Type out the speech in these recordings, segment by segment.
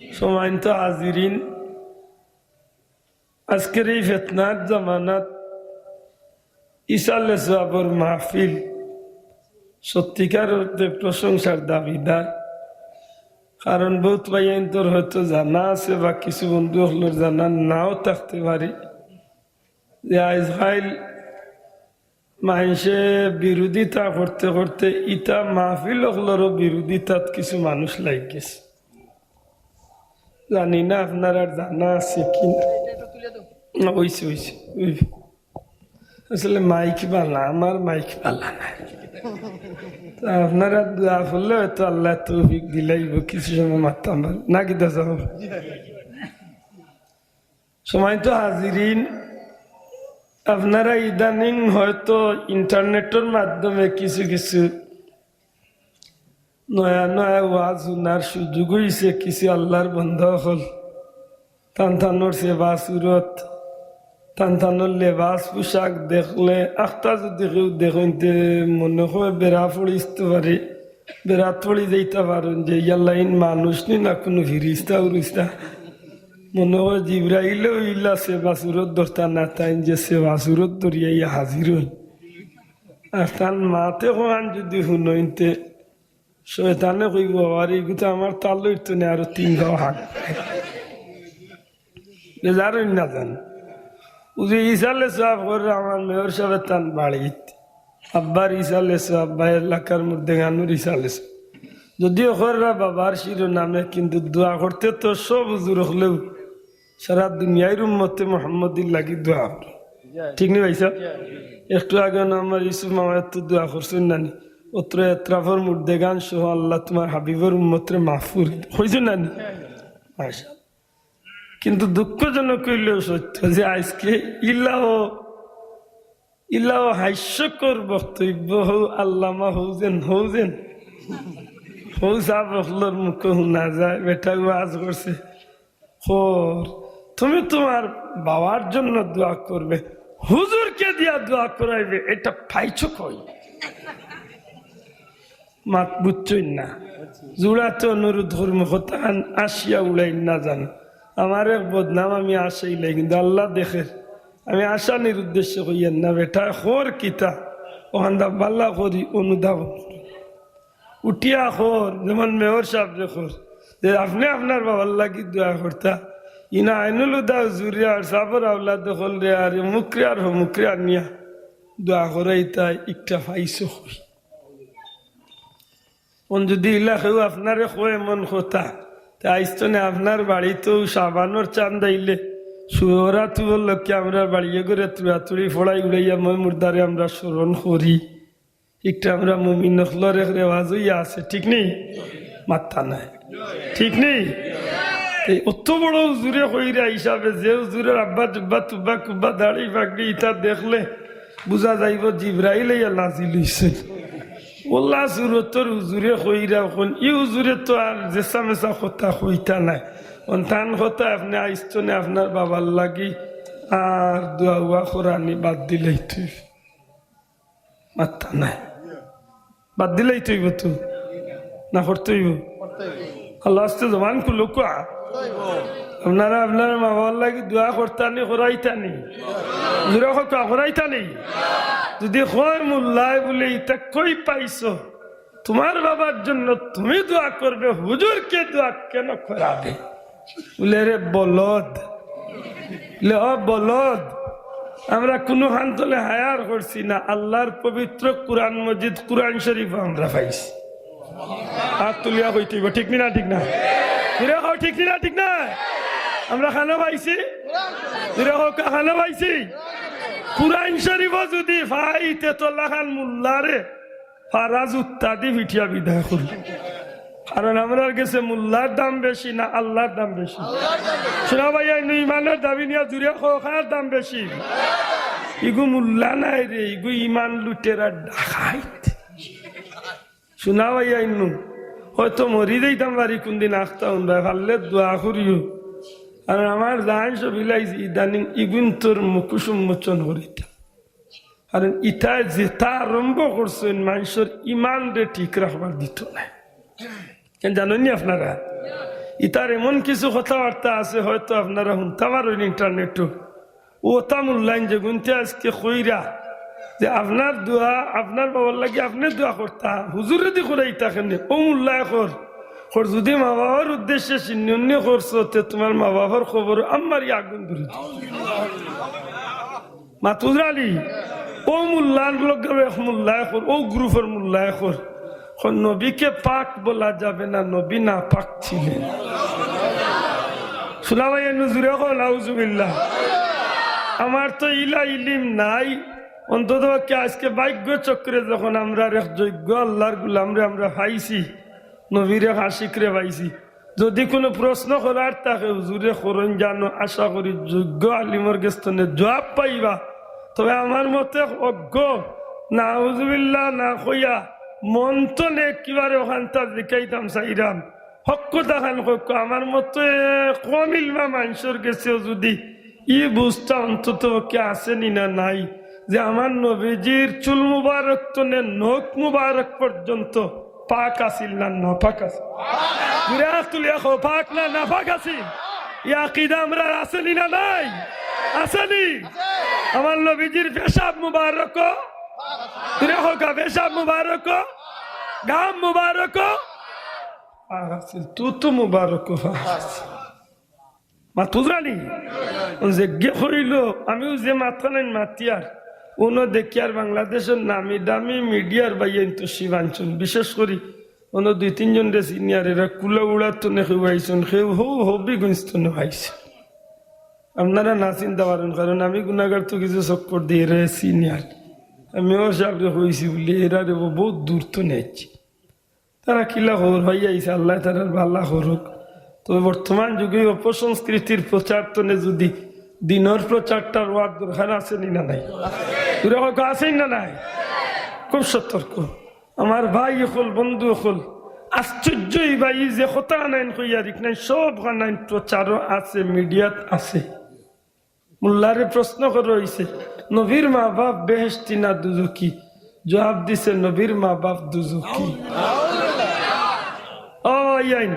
সম্মানিত হাজিরিন আজকের এই ফেতনার জামানাত ইসালে সাবর মাহফিল সত্যিকার অর্থে প্রশংসার দাবিদার কারণ বহুত ভাইয়ান্তর হয়তো জানা আছে বা কিছু বন্ধু হলোর জানা নাও থাকতে পারে যে আজকাল মানুষে বিরোধিতা করতে করতে ইটা মাহফিল হলোরও বিরোধিতাত কিছু মানুষ লাগ গেছে জানি না আপনার আর জানা আছে কি না। ওইছে ওইছে, ওই আসলে মাইক বালা, আমার মাইক বালা না। আপনারা দোয়া করলে হয়তো আল্লাহ তৌফিক দিলাইব কিছু সময় মারতাম। না কি দাস সময় তো হাজিরিন। আপনারা ইদানিং হয়তো ইন্টারনেটের মাধ্যমে কিছু কিছু নয়া নয়া ওয়াজ শোনার সুযোগ হয়েছে কিছু আল্লাহর বন্ধ হল। টান টানোর সেবা সুরত টান টানোর লেবাস পোশাক দেখলে আখটা যদি কেউ দেখতে মনে হয় বেড়া পড়িতে পারে। বেড়া পড়ি যাইতে পারেন যে ইয়াল্লাইন মানুষ নি না কোনো ফিরিস্তা উরিস্তা। মনে হয় জিব্রাইলেও ইল্লা সেবা সুরত ধরতা না, তাই যে সেবা সুরত ধরিয়া ইয়া হাজির হই। আর তার মাতে হন যদি শুনইতে শয়তানে কইব, আর এইগুলো আমার তাল লইতো না, আরও তিন গাও হাক। বেজারই না জান। উজি ইসালে সাহেব করে আমার মেয়র সাহেবের তান বাড়িত আব্বার ইসালে সাহেব বা এলাকার মধ্যে গানুর ইসালে যদিও খররা বাবার শিরোনামে, কিন্তু দোয়া করতে তো সব হুজুর হলেও সারা দুনিয়ার উম্মতে মোহাম্মদির লাগি দোয়া ঠিক নি ভাইসা একটু আগে আমার ইসুফ মামায় তো দোয়া করছেন নানি। অত্র এত্রাফর মুর্দে গান সহ আল্লাহ তোমার হাবিবর উম্মতরে মাহফুর হয়েছে মাশা কিন্তু দুঃখজনক হইলেও সত্য যে আজকে ইল্লাহ ইল্লাহ হাস্যকর বক্তব্য হৌ আল্লামা হৌজেন হৌজেন হৌ সাহ বকলোর মুখ শুনা যায়, বেটা ওয়াজ করছে। হর তুমি তোমার বাবার জন্য দোয়া করবে, হুজুরকে দিয়া দোয়া করাইবে, এটা পাইছ কই? মাত বুঝছই না। জুড়াতে অনুরোধ ধর্ম হতান আসিয়া উড়াই না জান। আমার এক বদনাম আমি আসাইলাই কিন্তু আল্লাহ দেখে। আমি আসানির উদ্দেশ্য কইয়েন না, বেটা, খর কিতা? ওখানটা বাল্লা করি অনুধাবন উঠিয়া খর, যেমন মেয়র সাহেব রে খর। যে আপনি আপনার বাবার লাগি দোয়া করতা। ইনা আইনুল উদা, জুরিয়া আর সাবর আউলা দখল রে, আর মুখরে আর মুখরে আর নিয়া। দোয়া করাই তাই একটা পাইছো হই কোন যদি ইলাকেও আপনারে কয় এমন কথা তা আইস্তনে আপনার বাড়িতেও সাবানোর চান দাইলে সুহরা তুয়ার লোককে আমরা বাড়িয়ে করে তুড়াতুড়ি ফোড়াই উড়াইয়া মই মুর্দারে আমরা স্মরণ করি। একটা আমরা মমিন নখলরে রেওয়াজ হইয়া আছে, ঠিক নেই? মাত্তা নাই। ঠিক নেই? এই অত বড় জুড়ে কইরা হিসাবে যে জুরের আব্বা জুব্বা তুব্বা কুব্বা দাড়ি ফাগড়ি ইটা দেখলে বুঝা যাইব জিব্রাইলে নাজিল হইছে। ওল্লা সুরতর হুজুরে কইরা কোন ই হুজুরে তো আর জেসা মেসা কথা কইতা নাই। অন্তান কথা আপনি আইস্তনে আপনার বাবার লাগি আর দোয়া উয়া কোরআনি বাদ দিলেই তুই। মাত্তা নাই। বাদ দিলেই তুইব তো না করতেইব আল্লাহ জবান কুলো কুয়া আপনারা আপনার মা বাবার লাগি দোয়া করতানি করাইতানি জোরে কথা করাইতানি যদি হয় মোল্লাই বলে ইটা কই পাইছ? তোমার বাবার জন্য তুমি দোয়া করবে, হুজুরকে দোয়া কেন করাবে? বলে, রে বলদ বলদ, আমরা কোনো হান্তলে হায়ার করছি না, আল্লাহর পবিত্র কোরআন মজিদ, কোরআন শরীফ আমরা পাইছি। হাত তুলিয়া কইতেইব ঠিক না ঠিক না? ঘুরে খাও ঠিক না ঠিক না? আমরা খানা পাইছি? ঘুরে খাও খানা পাইছি? কুরআন শরীফ যদি ফাইতে তোল্লা খান মুল্লারে। ফারাজ উত্তাদি ভিটিয়া বিদায় করল। কারণ আমরা গেছে মুল্লার দাম বেশি না আল্লাহর দাম বেশি। শোনা ভাইয়া ইমানের দাবি নিয়ে জুড়ে খার দাম বেশি। ইগু মুল্লা নাই রে, ইগু ইমান লুটেরা ডাকাইত। শোনা ভাইয়া ইনু হয়তো মরি যাইতাম বাড়ি কোনদিন আসতাম ভাই, ভাললে দোয়া করিও। আর আমার সব ইদানিং ইগুন তোর মুখোশ উন্মোচন করিতা। কারণ ইটা যেটা আরম্ভ করছেন, মানুষের ইমান রে ঠিক রাখবার দিত না। কেন জানেননি আপনারা? ইতার এমন কিছু কথাবার্তা আছে, হয়তো আপনারা শুনতে পারেন ইন্টারনেটও। ও তামুল্লাইন যে গুনতে আজকে কইরা যে আপনার দোয়া, আপনার বাবার লাগে আপনি দোয়া করতা, হুজুর যদি করাই থাকেন ও মুল্লায় কর। কর যদি মা বাবার উদ্দেশ্যে চিহ্ন করছ, তে তোমার মা বাবার খবর আমার আগুন ধরে মাতুজ আলী, ও মুল্লার লোক মুল্লায় কর ও গ্রুপের মুল্লায় কর নবীকে পাক বলা যাবে না, নবী না পাক ছিলেন। শোনা ভাই নজুরে কল আউজুবিল্লাহ আমার তো ইলা ইলিম নাই। অন্তত আজকে ভাগ্য চক্রে যখন আমরা যোগ্য আল্লাহর গুলামরে আমরা পাইছি নবীরে হাসিকরে পাইছি। যদি কোনো প্রশ্ন করার তাকে হুজুরে করন জানো, আশা করি যোগ্য আলিমর গেস্তনে জবাব পাইবা। তবে আমার মতে অজ্ঞ না হুজুবিল্লাহ না কইয়া মন তো নে ওখানটা দেখাইতাম সাইরাম। দেখান হক্ক আমার মতে কমিল বা মানুষের গেছে যদি ই বুঝটা অন্তত কে আসেনি না নাই, যে আমার নবীজির চুল মুবারক তো নে, নখ মুবারক পর্যন্ত পাক আসিল না নাপাক আসিল ঘুরে তুলিয়া খো পাক না নাপাক আসিল ইয়া কিদা আমরা আসেনি না নাই? আসেনি? আমার নবীজির পেশাব মুবারক। ঘুরে হোক পেশাব মুবারক। গাম মুবারক। আসিল তু তো মুবারক আসিল মাতুজানি যে গে হইল, আমিও যে মাথা নাই মাতিয়ার উনো দেখিয়ার বাংলাদেশের নামি দামি মিডিয়ার বাইন তো শিবাঞ্চন। বিশেষ করি উনো দুই তিনজন রে সিনিয়র এরা কুলা উড়ার তো নে খুবাইছেন সেও হৌ হবি গুঞ্জত নেহাইছে আপনারা না চিন্তা পারেন কারণ আমি গুণাগার তো কিছু চক্কর দিয়ে রে সিনিয়র আমিও সাবরে হয়েছি বলি, এরা রে বহুত দূর তো নেছি তারা কিলা হর হয়ে আইছে, আল্লাহ তারা ভাল্লা হরুক তবে বর্তমান যুগে অপসংস্কৃতির প্রচার তনে যদি দিনের প্রচারটার ওয়ার দরকার আছে নি না নাই? দুরক আছেই না নাই? খুব সতর্ক। আমার ভাই হল বন্ধু হল আশ্চর্যই ভাই যে হতা আনাইন কইয়ারিক নাই, সব আনাইন প্রচারও আছে, মিডিয়াত আছে। মোল্লারে প্রশ্ন করে হইছে, নবীর মা বাপ বেহেস্তি না দুজুকি? জবাব দিছে, নবীর মা বাপ দুজুকি। ও ইয়াইন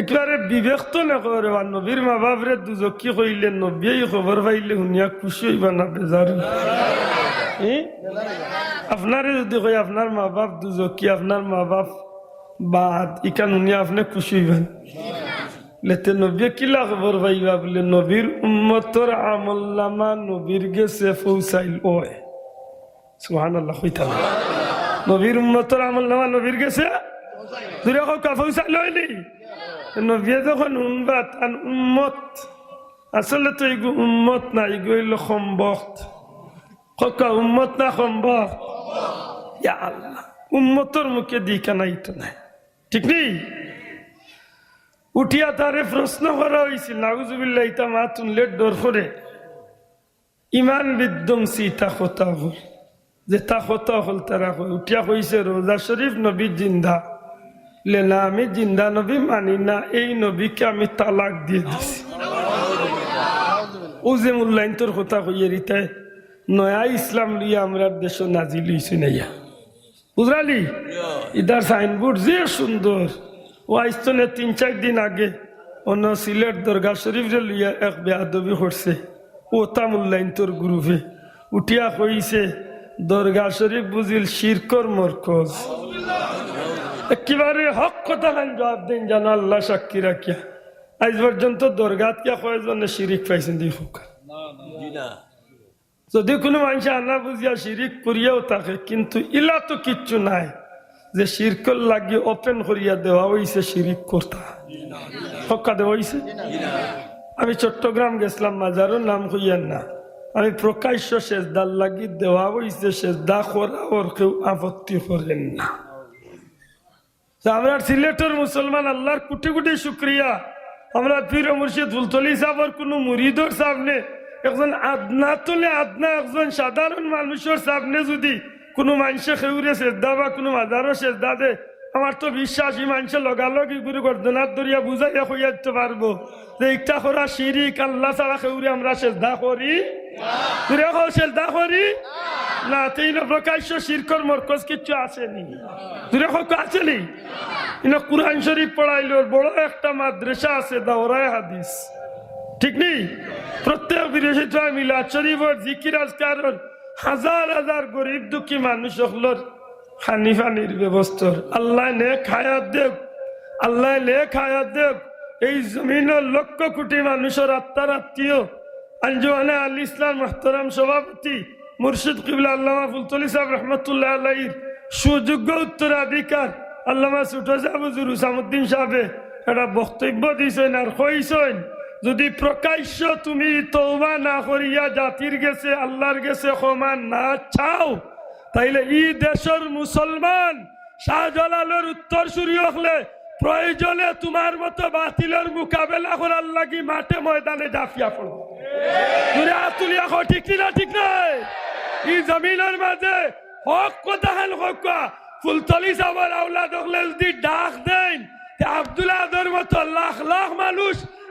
একেবারে বিবেক তো না করে নবীর মা বাপ রে দুজকি কইলে নবীই খবর পাইলে শুনিয়া খুশি হইবা না বেজার। আপনারে যদি কই আপনার মা বাপ দুজকি আপনার মা বাপ বাদ ইকান শুনিয়া আপনি খুশি হইবেন লেতে নবী কিলা খবর পাইবা বলে নবীর উম্মতর আমল্লামা নবীর গেছে ফৌসাইল ওয় সুহান আল্লাহ কইতাম নবীর উম্মতর আমল্লামা নবীর গেছে দূরে কা ফৌসাইল হয়নি নবী যখন উম্মা তান উম্মত আসলে তো এগু উম্মত না এগু হইল সম্বক্ত ককা উম্মত না ইয়া আল্লাহ উম্মতর মুখে দিকা নাই তো নাই। ঠিক নেই? উঠিয়া তারে প্রশ্ন করা হয়েছিল নাগুজুবিল্লাহ ইতা মাতুন লেট ডর করে। ইমান বিধ্বংসী তা কথা হল। যে তা কথা হল তারা কই উঠিয়া কইছে রোজা শরীফ নবী জিন্দা। লে না আমি জিন্দা নবী মানি না এই নবীকে আমি তালাক দিয়ে দিছি। ও যে মূল্যায়ন তোর কথা কইয়ে রিতায় নয়া ইসলাম লিয়া আমরা দেশ নাজিল হইছি নাইয়া বুঝলি ইদার সাইনবোর্ড যে সুন্দর। ও আইস্তনে তিন, চার দিন আগে। অন্য সিলেট দরগা শরীফ রে লইয়া এক বেয়াদবি করছে। ও তামুল্লাইন তোর গ্রুপে। উঠিয়া কইছে, দরগা শরীফ বুঝিল শিরকর মরকজ। একেবারে হক কথা খান জবাব দিন জানো আল্লাহ সাক্ষী রাখিয়া। আজ পর্যন্ত দরগাত কে কয়েকজনে শিরিক পাইছেন দি হোক যদি কোনো মানুষ আনা বুঝিয়া শিরিক করিয়াও থাকে কিন্তু ইলা তো কিচ্ছু নাই। যে শিরকল লাগি ওপেন করিয়া দেওয়া হইছে শিরিক করতা। হক্কা দেওয়া হইছে? আমি চট্টগ্রাম গেছিলাম, মাজারও নাম হইয়ার না। আমি প্রকাশ্য শেষদার লাগি দেওয়া হইছে শেষদা করা ওর কেউ আপত্তি করেন না। আমরা সিলেটের মুসলমান, আল্লাহর কোটি কোটি শুক্রিয়া। আমরা পীর মুর্শিদ ফুলতলি সাহেবের কোনো মুরিদর সামনে একজন আদনা তুলে আদনা, একজন সাধারণ মানুষের সামনে যদি কোনো মানুষে খেউরে শ্রদ্ধা বা কোনো মাজারও শ্রদ্ধা দে, আমার তো বিশ্বাস, এই মানুষের লগালগি গুরু গর্দনাথ দরিয়া বুঝাইয়া হইয়াতে পারব। যে একটা করা শিরিক, আল্লাহ ছাড়া খেউরে আমরা শ্রদ্ধা করি? করি? না কুরআন শরীফ পড়াইলো, বড় একটা মাদ্রাসা আছে, দাওরায় হাদিস। ঠিক নেই? প্রত্যেক বৃহস্পতিবার মিলাদ শরীফ ওর জিকির আজকার ওর হাজার হাজার গরিব দুঃখী মানুষ হকলোর হানি ফানির ব্যবস্থা আল্লাহ নে খায়াত দেব আল্লাহ নে খায়াত দেব এই জমিনের লক্ষ কোটি মানুষের আত্মার আত্মীয় আঞ্জুমানে আল ইসলাম মোহতরাম সভাপতি মুর্শিদ কিবলা আল্লামা ফুলতলি সাহেব রহমতুল্লাহ আল্লাহর সুযোগ্য উত্তরাধিকার আল্লামা সুটজা বুজুর হুসামুদ্দিন সাহেবে একটা বক্তব্য দিয়েছেন আর কইছেন যদি প্রকাশ্য তুমি তৌবা না করিয়া জাতির গেছে, আল্লাহর গেছে ক্ষমা না চাও, তাইলে ই দেশের মুসলমান শাহজালালের উত্তর সুরি হলে প্রয়োজনে তোমার মতো বাতিলের মোকাবেলা করার লাগি মাঠে ময়দানে জাফিয়া পড়ব ঠিক না, ঠিক নাই? ই জমিনের মাঝে হক কথা হেন হক ফুলতলি সাবার আউলাদ হলে যদি ডাক দেন আব্দুল মতো লাখ লাখ মানুষ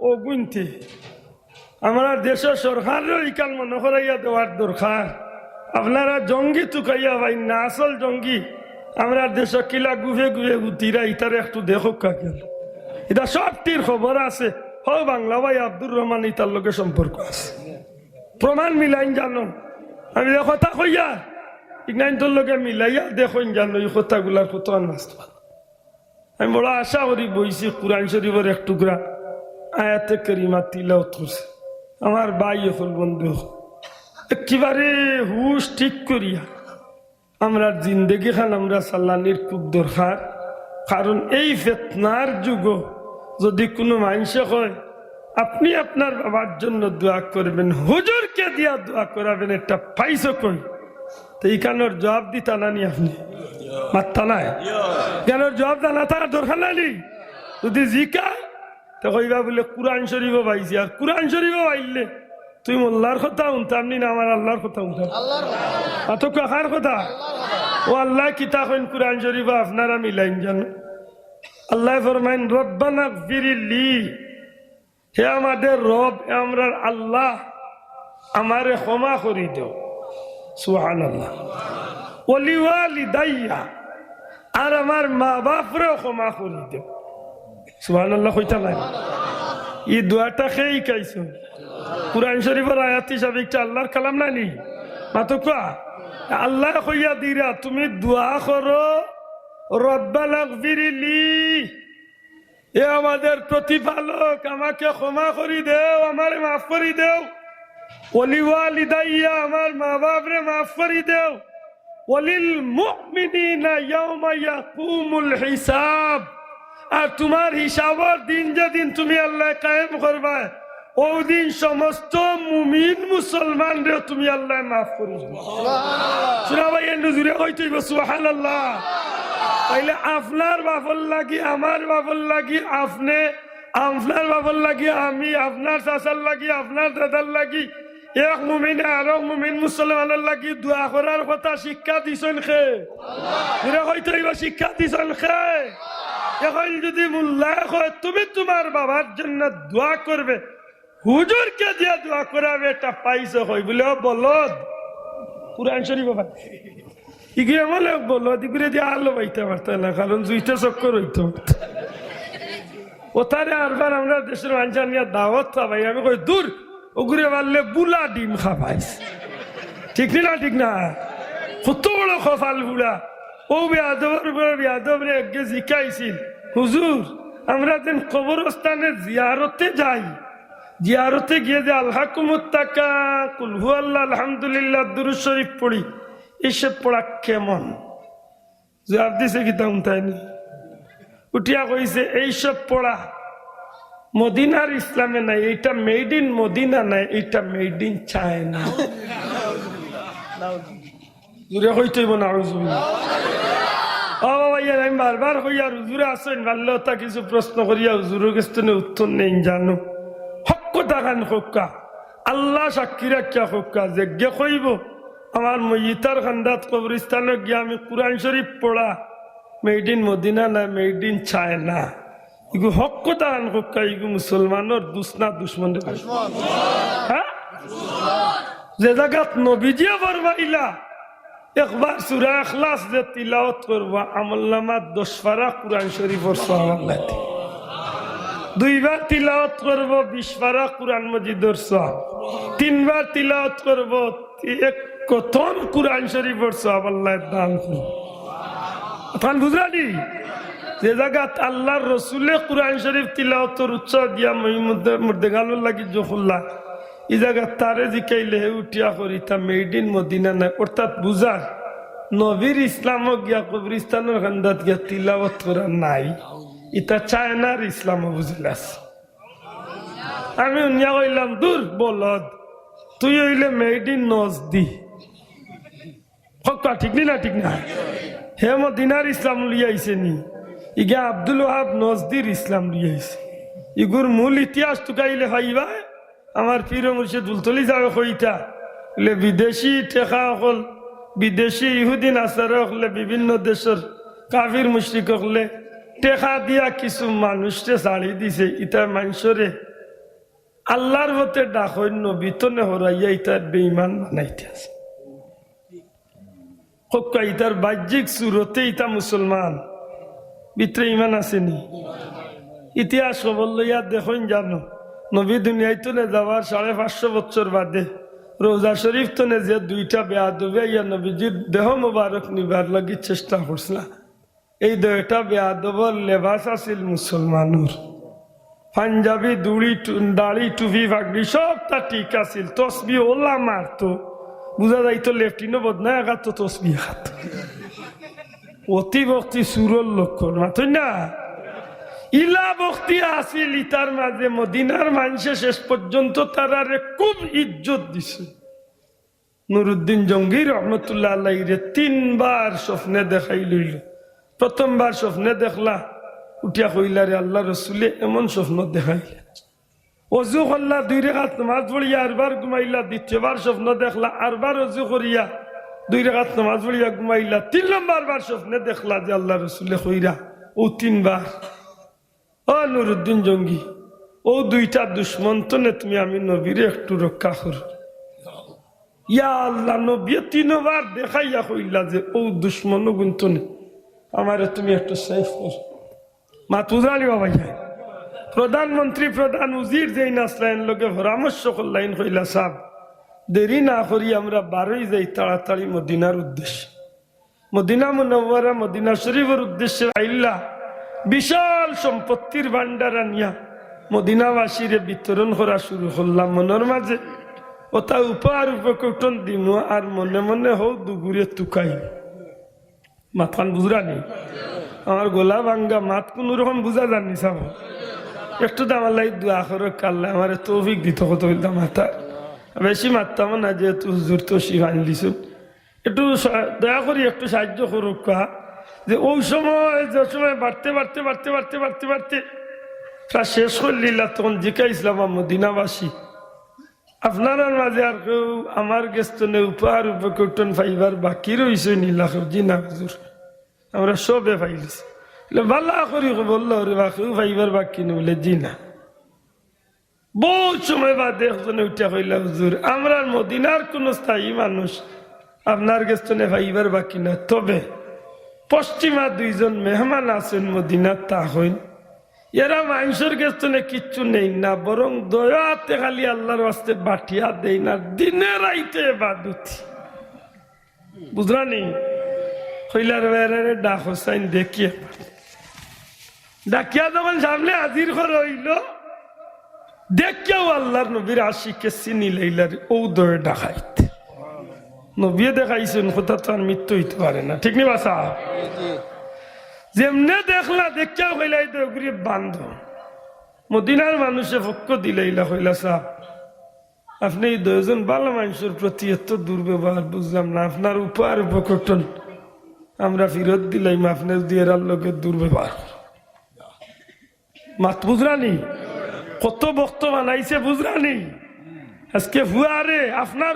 ও গুনতে, আমরা দেশের সরকারের ইকাল মনে করাইয়া দেওয়ার দরকার। আপনারা জঙ্গি তুকাইয়া ভাই, না আসল জঙ্গি, আমরা দেশ কিলা গুভে গুভে গুতিরা, ইতারে একটু দেখো কাকেল এটা সবটির খবর আছে। হ বাংলা ভাই, আব্দুর রহমান ইতার লোকে সম্পর্ক আছে। প্রমাণ মিলাইন জানো। আমি কথা কইয়া ইগনাইন তোর লোকে মিলাইয়া দেখুন জানো, এই কথাগুলার কত আমি বড় আশা করি বইছি, কোরআন শরীফের এক টুকরা আয়াতে করিমা তিলাওত করছে। আমার ভাই হল বন্ধু। একেবারে হুশ ঠিক করিয়া আমরা জিন্দগি খান, আমরা সাল্লানির খুব দরকার। কারণ এই ফেতনার যুগ, যদি কোনো মানুষে হয় আপনি আপনার বাবার জন্য দোয়া করবেন, হুজুরকে দিয়া দোয়া করাবেন, একটা পাইছো কই? তো এইখানোর জবাব দিতা নানি আপনি? মাত্তা নাই? কেন জবাব দা না থাকার দরকার নাই যদি জিকায় তো কইবা বলে কোরআন শরীফও পাইছি আর কোরআন শরীফও পাইলে তুই মোল্লার কথা উনতাম নি না আমার আল্লাহর কথা উনতাম? আতো কাকার কথা? ও আল্লাহ কিতা কইন কোরআন শরীফ আপনারা মিলাইন জানো। আল্লাহ ফরমাইন রব্বানা ফিরিলি হে আমাদের রব হে আমরার আল্লাহ আমারে ক্ষমা করি দেও। সুহান আল্লাহ অলিওয়ালি দাইয়া আর আমার মা বাপরেও ক্ষমা করি দেও। সুহান আল্লাহ কইতা নাই। ই দোয়াটা খেয়েই খাইছো কুরআন শরীফের আয়াত হিসাবে একটা আল্লাহর কালাম নাই নি? মাতো কোয়া? আল্লাহ কইয়া দিরা, তুমি দোয়া করো, রব্বানা ফিরিলি এ আমাদের প্রতিপালক, আমাকে ক্ষমা করি দেও, আমারে মাফ করি দেও। ওলিওয়ালিদাইয়া আমার মা বাপরে মাফ করি দেও। ওলিল মুমিনিনা ইয়াউমা ইয়াকুমুল হিসাব। আর তোমার হিসাবের দিন যেদিন তুমি আল্লাহ কায়েম করবা ওই দিন সমস্ত মুমিন মুসলমানরে তুমি আল্লাহ মাফ করি শোনা ভাই এন্ডু জুড়ে সুবহানাল্লাহ। তাইলে আপনার বাবল লাগি আমার বাবল লাগি আপনি আপনার বাবল লাগি আমি আপনার চাচার লাগি আপনার দাদার লাগি এক মুমিন আর মুমিন মুসলমানের লাগি দোয়া করার কথা শিক্ষা দিছেন খে শিক্ষা দিছেন খে এখন যদি মোল্লা হয়, তুমি তোমার বাবার জন্য দোয়া করবে। হুজুরকে দিয়ে দোয়া করাবে, এটা পাইছে হয় বলে বলদ। কোরআন শরীফ বাবা ইগুলো বলে বলো দিগুলো দিয়ে আলো না হইতো আমরা আমি বুলা ডিম ঠিক না ঠিক না? কত বড় খফাল বুড়া ও বেয়াদবর উপরে বেয়াদবরে একগে জিকাইছিল। হুজুর আমরা যেন কবরস্থানে জিয়ারতে যাই। জিয়ারতে গিয়ে যে আল্লাহ কুমুত্তাকা কুলহু আল্লাহ আলহামদুলিল্লাহ দুরুদ শরীফ পড়ি এসব পড়া কেমন? জবাব দিছে কি দাম তাইনি উঠিয়া কইছে এইসব পড়া মদিনার ইসলামে নাই এইটা মেড ইন মদিনা নাই এইটা মেড ইন চায়না। জুড়ে হইতেইব না আউজুবিল্লাহ ইয়ার আমি বারবার হইয়া হুজুরে আসেন ভালো তা কিছু প্রশ্ন করিয়া হুজুরের কাছে উত্তর নেই, জানো। হক্ক তাকান হক্কা, আল্লাহ সাক্ষী রাখিয়া হক্কা, যজ্ঞ কইব আমার মইতার খান্দাত কবরিস্তানে গিয়া আমি কোরআন শরীফ পড়া। মেড মদিনা না, মেড ইন চায়না। ইগু হক্ক তাকান হক্কা, ইগু মুসলমানের দুসনা দুশ্মন হ্যাঁ? যে জায়গাত নবীজিয়া বরবাইলা একবার সুরা এখলাস যে তিলাওয়াত করবা আমল নামাত দশ পারা কোরআন শরীফর লাগে দুইবার তিলাওয়াত করব বিশ পারা কোরআন মজিদর সওয়াব। তিনবার তিলাওয়াত করব, এক কথম কোরআন শরীফর সওয়াব, আল্লাহ দান তখন বুঝলানি যে জায়গাত আল্লাহর রসুলে কোরআন শরীফ তিলাওয়াতর উৎসাহ দিয়া মই মধ্যে গালোর লাগি জহুল্লাহ। এই মদিনা নাই। ইসলামক গিয়া খান্দাত গিয়া নাই। ইসলাম আমি উনিয়া কইলাম, দূর, বলদ, তুই হইলে মেড ইন নজদি। হকা, ঠিক নি ঠিক না? হে মদিনার ইসলাম লিয়াইছে নি ইগা আব্দুল ওহাব নজদির ইসলাম লিয়াইছে ইগুর মূল ইতিহাস টুকাইলে ভাইবা আমার পীর মুর্শিদ উলতলি যাবে কইতা। বলে বিদেশি টেকা অকল বিদেশি ইহুদিন আসারে হলে বিভিন্ন দেশের কাফির মুশ্রিক হলে টেকা দিয়া কিছু মানুষকে ছাড়ি দিছে ইটা মানুষরে আল্লাহর মতে ডাকন্য বিতনে হরাইয়া ইটার বেইমান বানাইতে আছে। হক্কা ইটার বাহ্যিক সুরতে ইটা মুসলমান। ভিতরে ইমান আসেনি। ইতিহাস খবর লইয়া দেখুন জানো। নবী দুনিয়ায় তো নে যাওয়ার সাড়ে পাঁচশো বছর বাদে। রোজা শরীফ নে যে দুইটা বেয়া দুবে ইয়া নবীজির দেহ মোবারক নিবার লাগি চেষ্টা করছিল। এই দুইটা বেয়া দবর লেবাস আছিল মুসলমানুর। পাঞ্জাবি দুড়ি দাড়ি, টুপি ফাগড়ি সব তা ঠিক আছিল, তসবি ওলা মারতো বুঝা যাইতো লেফটিনও বদনায় আঘাত তসবি আঘাত অতি ভক্তি সুরর লক্ষণ মাথই না। ইলা ভক্তি আসিল ইতার মাঝে, মদিনার মানুষে শেষ পর্যন্ত তারারে খুব ইজ্জত দিছে। নুরুদ্দিন জঙ্গি রহমতুল্লাহ আল্লাহ রে তিনবার স্বপ্নে দেখাই লইল। প্রথমবার স্বপ্নে দেখলা, উঠিয়া কইলা রে, আল্লাহ রসুলে এমন স্বপ্ন দেখাইলা অজু করলা, দুই রেখাত নামাজ পড়িয়া আরবার ঘুমাইলা, দ্বিতীয়বার স্বপ্ন দেখলা, আরবার অজু করিয়া, দুই রেখাত নামাজ পড়িয়া ঘুমাইলা, তিন নম্বর বার স্বপ্নে দেখলা যে আল্লাহ রসুলে কইরা, ও তিনবার। ও নুরুদ্দিন জঙ্গি, ও দুইটা দুশ্মন তো নে তুমি আমি নবীরে একটু রক্ষা কর। ইয়া আল্লাহ, নবী তিনবার দেখাইয়া কইলা যে ও দুশ্মন গুনতো নে। আমারে তুমি একটু সেফ কর। মা তুজালি বাবা যায় প্রধানমন্ত্রী, প্রধান উজির যেই নাসলাইন লোকে পরামর্শ করলাইন কইলা সাহ দেরি না করি আমরা বারোই যাই তাড়াতাড়ি মদিনার উদ্দেশ্যে। মদিনা মুনওয়ারা, মদিনা শরীফের উদ্দেশ্যে আইল্লা। বিশাল সম্পত্তির ভান্ডার আনিয়া মদিনাবাসীরে বিতরণ করা শুরু করলাম মনের মাঝে। ওটা উপহার উপকৌটন দিম আর মনে মনে হও দুগুরে তুকাই। মাথান বুঝরা নেই আমার গোলা ভাঙ্গা মাত কোন রকম বুঝা জানি সাব একটু তো আমার লাই দোয়া করে, কাল্লা আমার তৌফিক দিত কত বলতাম মাথা। বেশি মারতাম না, যেহেতু হুজুর তো শিখান দিছুন। একটু দয়া করি একটু সাহায্য করুক যে ওই সময় যে সময় বাড়তে বাড়তে বাড়তে বাড়তে বাড়তে বাড়তে প্রায় শেষ করলিলা তখন জিকা ইসলাম মদিনাবাসী। আপনার মাঝে আর কেউ আমার গেস্তনে উপহার উপকৌটন ফাইবার বাকি রয়েছে নীলা জি না, হুজুর। আমরা সবে ফাইলিছি ভালো করি বলল রে বা, কেউ ফাইবার বাকি নেই, বলে, জি না। বহুত সময় বাদে একজনে উঠে কইলা, হুজুর, আমরা মদিনার কোন স্থায়ী মানুষ, আপনার গেস্তনে ফাইবার বাকি না তবে পশ্চিমা দুইজন মেহমান আছেন মদিনার তা হইন এরা মানুষের গেস্তনে কিচ্ছু নেই না, বরং দয়াতে খালি আল্লাহর বাস্তে বাটিয়া দেই না, দিনে রাইতে বাদুতি বুঝলা নেই হইলার বেড়ারে ডাক হোসাইন দেখিয়ে ডাকিয়া যখন সামনে হাজির করে হইল দেখিয়াও আল্লাহর নবীর আশিকে চিনি লাইলার ও দয়ে ডাকাইতে। নবীয়ে দেখাইছেন তো আর মৃত্যু হইতে পারে না। ঠিক নি বাসা যেমনে দেখলা দেখিয়াও হইলাই তো ওগুলি বান্ধ। মদিনার মানুষে পক্ষ দিলাইলা হইলা সাহ আপনি এই দুজন ভালো মানুষের প্রতি এত দুর্ব্যবহার বুঝলাম না আপনার উপহার উপকটন আমরা ফিরত দিলাম আপনার দিয়ে লোকের দুর্ব্যবহার। মাত বুঝরানি কত বক্ত বানাইছে বুঝরানি আজকে ভুয়ারে আপনার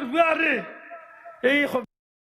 ভুয়ারে এই